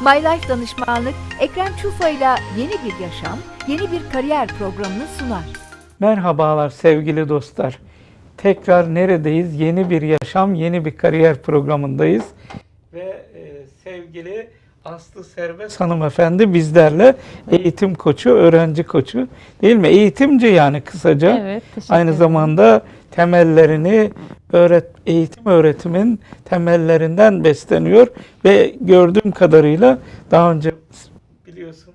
My Life Danışmanlık Ekrem Çufa ile yeni bir yaşam, yeni bir kariyer programını sunar. Merhabalar sevgili dostlar. Tekrar neredeyiz? Yeni bir yaşam, yeni bir kariyer programındayız. Ve e, sevgili Aslı Serbest hanımefendi bizlerle eğitim koçu, öğrenci koçu değil mi? Eğitimci yani kısaca. Evet, teşekkür Aynı zamanda temellerini öğret eğitim öğretimin temellerinden besleniyor ve gördüğüm kadarıyla daha önce biliyorsun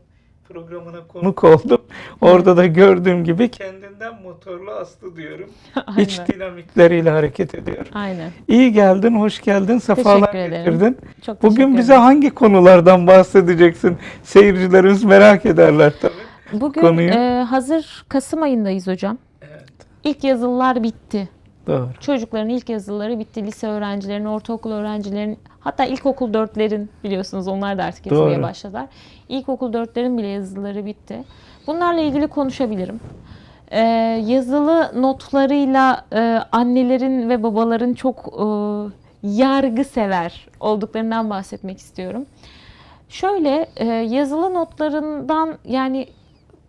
programına konuk oldum. Orada da gördüğüm gibi kendinden motorlu aslı diyorum. İç Aynen. dinamikleriyle hareket ediyor. Aynen. İyi geldin, hoş geldin, sefalar getirdin. Çok Bugün bize hangi konulardan bahsedeceksin? Seyircilerimiz merak ederler tabii. Bugün konuyu? e, hazır Kasım ayındayız hocam. İlk yazılılar bitti. Doğru. Çocukların ilk yazıları bitti. Lise öğrencilerin, ortaokul öğrencilerin, hatta ilkokul dörtlerin biliyorsunuz onlar da artık yazmaya Doğru. başladılar. İlkokul dörtlerin bile yazıları bitti. Bunlarla ilgili konuşabilirim. Ee, yazılı notlarıyla e, annelerin ve babaların çok e, yargı sever olduklarından bahsetmek istiyorum. Şöyle e, yazılı notlarından yani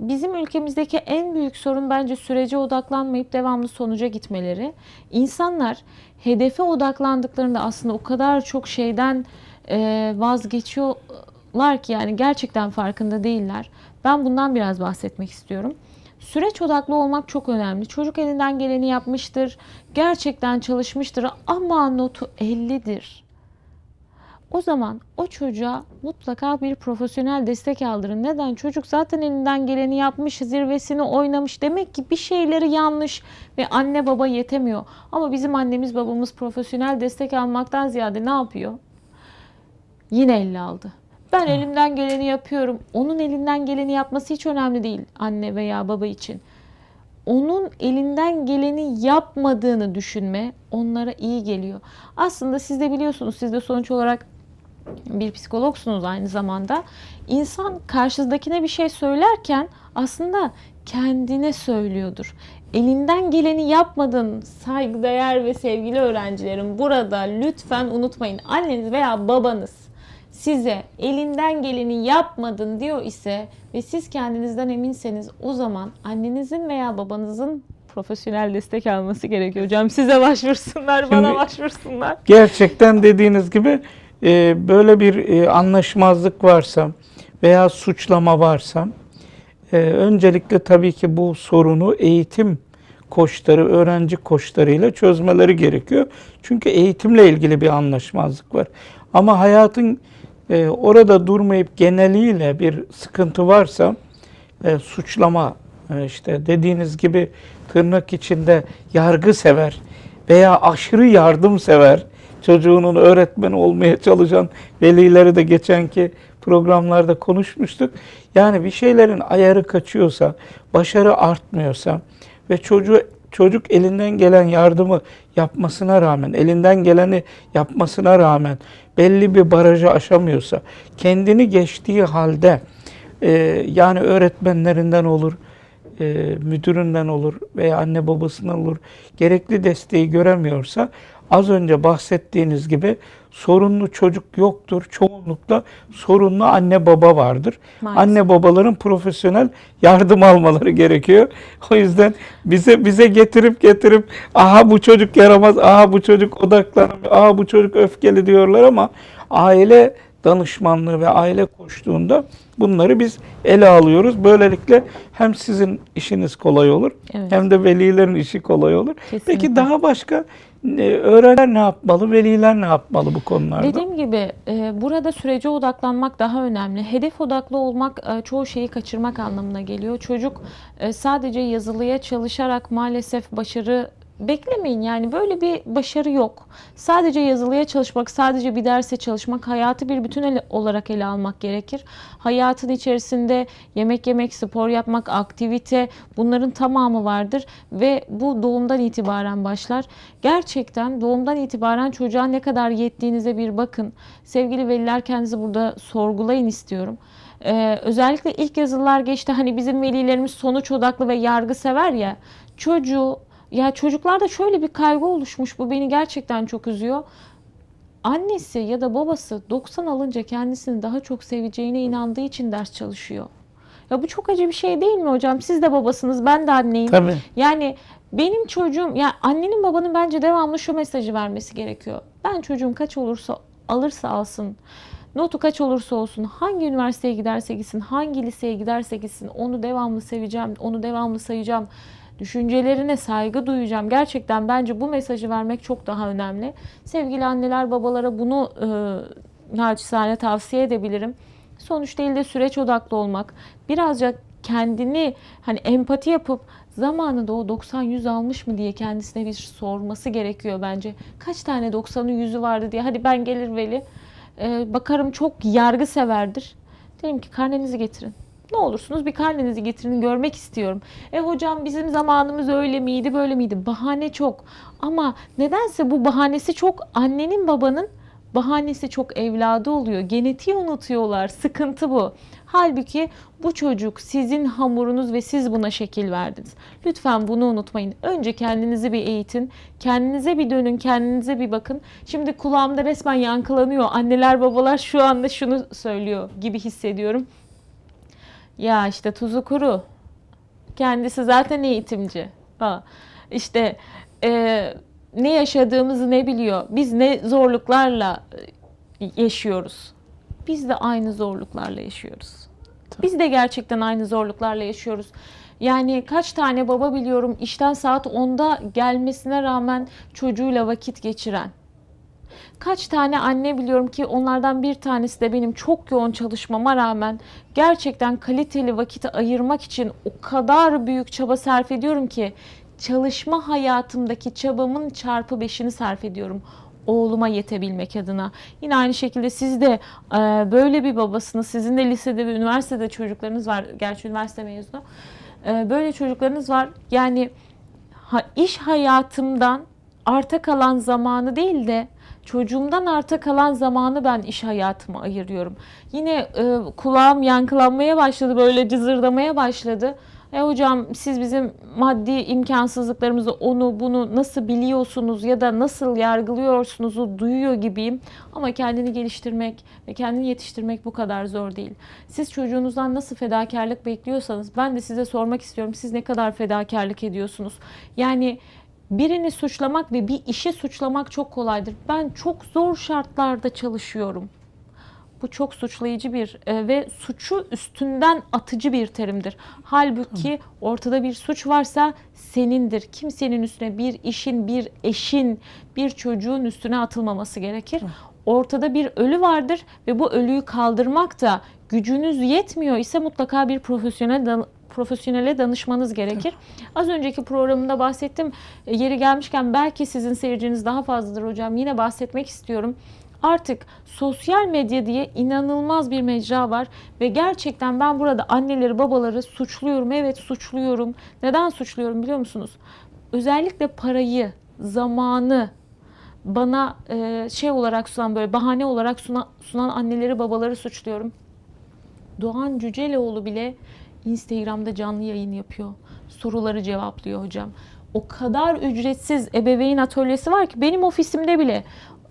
bizim ülkemizdeki en büyük sorun bence sürece odaklanmayıp devamlı sonuca gitmeleri. İnsanlar hedefe odaklandıklarında aslında o kadar çok şeyden e, vazgeçiyorlar ki yani gerçekten farkında değiller. Ben bundan biraz bahsetmek istiyorum. Süreç odaklı olmak çok önemli. Çocuk elinden geleni yapmıştır, gerçekten çalışmıştır ama notu 50'dir. O zaman o çocuğa mutlaka bir profesyonel destek aldırın. Neden? Çocuk zaten elinden geleni yapmış, zirvesini oynamış. Demek ki bir şeyleri yanlış ve anne baba yetemiyor. Ama bizim annemiz babamız profesyonel destek almaktan ziyade ne yapıyor? Yine elle aldı. Ben elimden geleni yapıyorum. Onun elinden geleni yapması hiç önemli değil anne veya baba için. Onun elinden geleni yapmadığını düşünme onlara iyi geliyor. Aslında siz de biliyorsunuz, siz de sonuç olarak bir psikologsunuz aynı zamanda. İnsan karşısındakine bir şey söylerken aslında kendine söylüyordur. Elinden geleni yapmadın saygıdeğer ve sevgili öğrencilerim. Burada lütfen unutmayın. Anneniz veya babanız size elinden geleni yapmadın diyor ise ve siz kendinizden eminseniz o zaman annenizin veya babanızın profesyonel destek alması gerekiyor. Hocam size başvursunlar, bana Şimdi- başvursunlar. Gerçekten dediğiniz gibi e, böyle bir e, anlaşmazlık varsa veya suçlama varsa e, öncelikle tabii ki bu sorunu eğitim koçları, öğrenci koçlarıyla çözmeleri gerekiyor. Çünkü eğitimle ilgili bir anlaşmazlık var. Ama hayatın e, orada durmayıp geneliyle bir sıkıntı varsa e, suçlama işte dediğiniz gibi tırnak içinde yargı sever veya aşırı yardım sever çocuğunun öğretmeni olmaya çalışan velileri de geçenki programlarda konuşmuştuk. Yani bir şeylerin ayarı kaçıyorsa, başarı artmıyorsa ve çocuğu çocuk elinden gelen yardımı yapmasına rağmen, elinden geleni yapmasına rağmen belli bir barajı aşamıyorsa, kendini geçtiği halde e, yani öğretmenlerinden olur, e, müdüründen olur veya anne babasından olur gerekli desteği göremiyorsa az önce bahsettiğiniz gibi sorunlu çocuk yoktur. Çoğunlukla sorunlu anne baba vardır. Maalesef. Anne babaların profesyonel yardım almaları gerekiyor. O yüzden bize bize getirip getirip aha bu çocuk yaramaz, aha bu çocuk odaklanamıyor, aha bu çocuk öfkeli diyorlar ama aile danışmanlığı ve aile koştuğunda bunları biz ele alıyoruz. Böylelikle hem sizin işiniz kolay olur Evet. hem de velilerin işi kolay olur. Peki Kesinlikle. daha başka öğrenciler ne yapmalı, veliler ne yapmalı bu konularda? Dediğim gibi e, burada sürece odaklanmak daha önemli. Hedef odaklı olmak e, çoğu şeyi kaçırmak anlamına geliyor. Çocuk e, sadece yazılıya çalışarak maalesef başarı beklemeyin. Yani böyle bir başarı yok. Sadece yazılıya çalışmak, sadece bir derse çalışmak, hayatı bir bütün ele- olarak ele almak gerekir. Hayatın içerisinde yemek yemek, spor yapmak, aktivite bunların tamamı vardır ve bu doğumdan itibaren başlar. Gerçekten doğumdan itibaren çocuğa ne kadar yettiğinize bir bakın. Sevgili veliler kendinizi burada sorgulayın istiyorum. Ee, özellikle ilk yazılılar geçti. Hani bizim velilerimiz sonuç odaklı ve yargı sever ya. Çocuğu ya çocuklarda şöyle bir kaygı oluşmuş. Bu beni gerçekten çok üzüyor. annesi ya da babası 90 alınca kendisini daha çok seveceğine inandığı için ders çalışıyor. Ya bu çok acı bir şey değil mi hocam? Siz de babasınız, ben de anneyim. Tabii. Yani benim çocuğum, yani annenin babanın bence devamlı şu mesajı vermesi gerekiyor. Ben çocuğum kaç olursa alırsa alsın, notu kaç olursa olsun, hangi üniversiteye giderse gitsin, hangi liseye giderse gitsin, onu devamlı seveceğim, onu devamlı sayacağım. Düşüncelerine saygı duyacağım. Gerçekten bence bu mesajı vermek çok daha önemli. Sevgili anneler, babalara bunu e, naçizane tavsiye edebilirim. Sonuç değil de süreç odaklı olmak. Birazcık kendini hani empati yapıp zamanında o 90-100 almış mı diye kendisine bir sorması gerekiyor bence. Kaç tane 90'ı 100'ü vardı diye. Hadi ben gelir veli. e, bakarım çok yargı severdir. Dedim ki karnenizi getirin. Ne olursunuz bir karnenizi getirin görmek istiyorum. E hocam bizim zamanımız öyle miydi böyle miydi? Bahane çok. Ama nedense bu bahanesi çok annenin babanın bahanesi çok evladı oluyor. Genetiği unutuyorlar. Sıkıntı bu. Halbuki bu çocuk sizin hamurunuz ve siz buna şekil verdiniz. Lütfen bunu unutmayın. Önce kendinizi bir eğitin. Kendinize bir dönün, kendinize bir bakın. Şimdi kulağımda resmen yankılanıyor. Anneler babalar şu anda şunu söylüyor gibi hissediyorum. Ya işte tuzu kuru. Kendisi zaten eğitimci. Ha, işte e, ne yaşadığımızı ne biliyor. Biz ne zorluklarla e, yaşıyoruz. Biz de aynı zorluklarla yaşıyoruz. Biz de gerçekten aynı zorluklarla yaşıyoruz. Yani kaç tane baba biliyorum işten saat 10'da gelmesine rağmen çocuğuyla vakit geçiren. Kaç tane anne biliyorum ki onlardan bir tanesi de benim çok yoğun çalışmama rağmen gerçekten kaliteli vakiti ayırmak için o kadar büyük çaba sarf ediyorum ki çalışma hayatımdaki çabamın çarpı beşini sarf ediyorum oğluma yetebilmek adına. Yine aynı şekilde siz de e, böyle bir babasınız. Sizin de lisede ve üniversitede çocuklarınız var. Gerçi üniversite mezunu. E, böyle çocuklarınız var. Yani iş hayatımdan arta kalan zamanı değil de çocuğumdan arta kalan zamanı ben iş hayatıma ayırıyorum. Yine e, kulağım yankılanmaya başladı, böyle cızırdamaya başladı. E hocam siz bizim maddi imkansızlıklarımızı onu bunu nasıl biliyorsunuz ya da nasıl yargılıyorsunuzu duyuyor gibiyim. Ama kendini geliştirmek ve kendini yetiştirmek bu kadar zor değil. Siz çocuğunuzdan nasıl fedakarlık bekliyorsanız ben de size sormak istiyorum. Siz ne kadar fedakarlık ediyorsunuz? Yani birini suçlamak ve bir işi suçlamak çok kolaydır. Ben çok zor şartlarda çalışıyorum. Bu çok suçlayıcı bir e, ve suçu üstünden atıcı bir terimdir. Halbuki ortada bir suç varsa senindir. Kimsenin üstüne bir işin, bir eşin, bir çocuğun üstüne atılmaması gerekir. Ortada bir ölü vardır ve bu ölüyü kaldırmak da gücünüz yetmiyor ise mutlaka bir profesyonel profesyonele danışmanız gerekir. Az önceki programında bahsettim. E, Yeri gelmişken belki sizin seyirciniz daha fazladır hocam. Yine bahsetmek istiyorum. Artık sosyal medya diye inanılmaz bir mecra var ve gerçekten ben burada anneleri babaları suçluyorum. Evet suçluyorum. Neden suçluyorum biliyor musunuz? Özellikle parayı, zamanı bana e, şey olarak sunan böyle bahane olarak sunan, sunan anneleri babaları suçluyorum. Doğan Cüceloğlu bile Instagram'da canlı yayın yapıyor. Soruları cevaplıyor hocam. O kadar ücretsiz ebeveyn atölyesi var ki benim ofisimde bile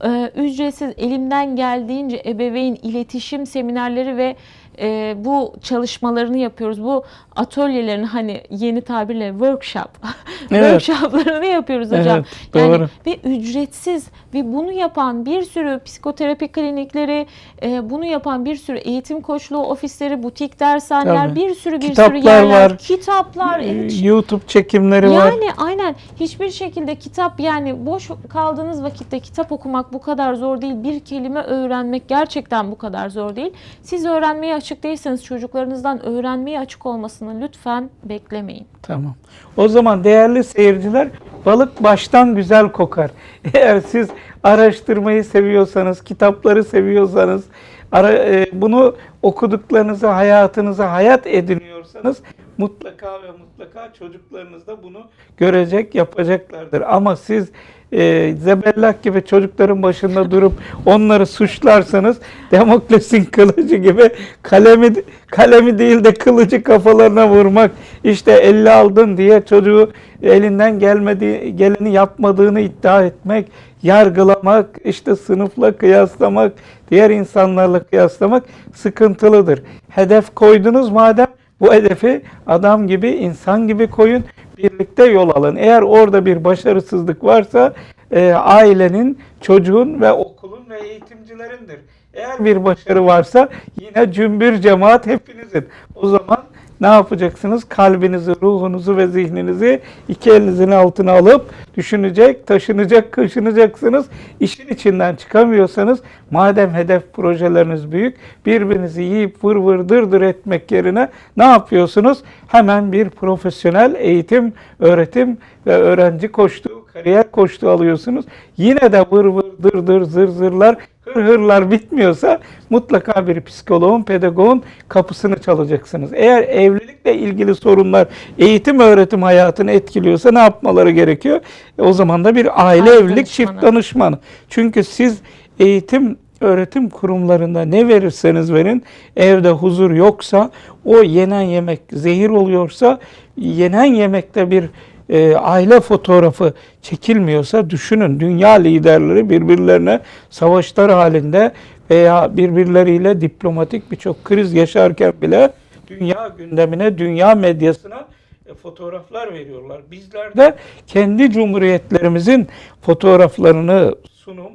e, ücretsiz elimden geldiğince ebeveyn iletişim seminerleri ve e, bu çalışmalarını yapıyoruz. Bu atölyelerin hani yeni tabirle workshop Evet. workshoplarını yapıyoruz hocam. Evet, Yani doğru. ve ücretsiz ve bunu yapan bir sürü psikoterapi klinikleri, e, bunu yapan bir sürü eğitim koçluğu ofisleri, butik dershaneler, Tabii. bir sürü bir Kitaplar sürü yerler, var. kitaplar. Evet. YouTube çekimleri var. Yani aynen hiçbir şekilde kitap yani boş kaldığınız vakitte kitap okumak bu kadar zor değil. Bir kelime öğrenmek gerçekten bu kadar zor değil. Siz öğrenmeye açık değilseniz çocuklarınızdan öğrenmeye açık olmasını lütfen beklemeyin. Tamam. O zaman değerli seyirciler balık baştan güzel kokar. Eğer siz araştırmayı seviyorsanız, kitapları seviyorsanız, ara- e, bunu okuduklarınızı hayatınıza hayat ediniyorsanız yapıyorsanız mutlaka ve mutlaka çocuklarınız da bunu görecek, yapacaklardır. Ama siz e, zebellak gibi çocukların başında durup onları suçlarsanız Demokles'in kılıcı gibi kalemi kalemi değil de kılıcı kafalarına vurmak işte elli aldın diye çocuğu elinden gelmediği geleni yapmadığını iddia etmek, yargılamak, işte sınıfla kıyaslamak, diğer insanlarla kıyaslamak sıkıntılıdır. Hedef koydunuz madem bu hedefi adam gibi, insan gibi koyun, birlikte yol alın. Eğer orada bir başarısızlık varsa e, ailenin, çocuğun ve okulun ve eğitimcilerindir. Eğer bir başarı varsa yine cümbür cemaat hepinizin. O zaman ne yapacaksınız? Kalbinizi, ruhunuzu ve zihninizi iki elinizin altına alıp düşünecek, taşınacak, kaşınacaksınız. İşin içinden çıkamıyorsanız madem hedef projeleriniz büyük, birbirinizi yiyip vır vır dırdır etmek yerine ne yapıyorsunuz? Hemen bir profesyonel eğitim, öğretim ve öğrenci koştuğu, kariyer koştuğu alıyorsunuz. Yine de vır vır dırdır zır zırlar hırlar bitmiyorsa mutlaka bir psikoloğun, pedagogun kapısını çalacaksınız. Eğer evlilikle ilgili sorunlar eğitim öğretim hayatını etkiliyorsa ne yapmaları gerekiyor? E, o zaman da bir aile Aile evlilik çift danışmanı. danışmanı. Çünkü siz eğitim öğretim kurumlarında ne verirseniz verin evde huzur yoksa o yenen yemek zehir oluyorsa yenen yemekte bir e, aile fotoğrafı çekilmiyorsa düşünün dünya liderleri birbirlerine savaşlar halinde veya birbirleriyle diplomatik birçok kriz yaşarken bile dünya gündemine, dünya medyasına e, fotoğraflar veriyorlar. Bizler de kendi cumhuriyetlerimizin fotoğraflarını sunum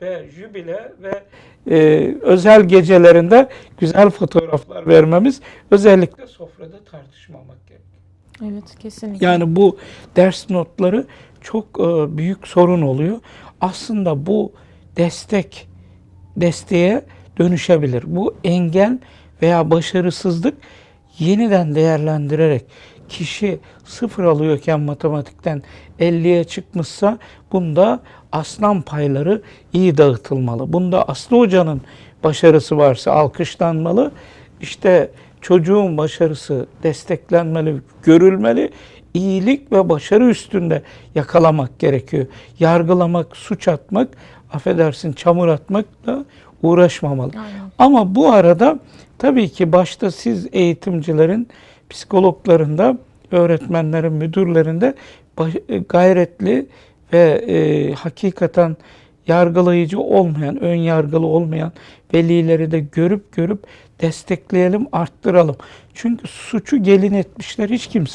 ve jübile ve e, özel gecelerinde güzel fotoğraflar vermemiz özellikle sofrada tartışmamak gerekiyor. Evet kesinlikle. Yani bu ders notları çok e, büyük sorun oluyor. Aslında bu destek desteğe dönüşebilir. Bu engel veya başarısızlık yeniden değerlendirerek kişi sıfır alıyorken matematikten 50'ye çıkmışsa bunda aslan payları iyi dağıtılmalı. Bunda Aslı Hoca'nın başarısı varsa alkışlanmalı. İşte çocuğun başarısı desteklenmeli, görülmeli. İyilik ve başarı üstünde yakalamak gerekiyor. Yargılamak, suç atmak, affedersin çamur atmakla uğraşmamalı. Aynen. Ama bu arada tabii ki başta siz eğitimcilerin, psikologların da, öğretmenlerin, müdürlerin de baş- e, gayretli ve e, hakikaten yargılayıcı olmayan, ön yargılı olmayan velileri de görüp görüp destekleyelim, arttıralım. Çünkü suçu gelin etmişler hiç kimse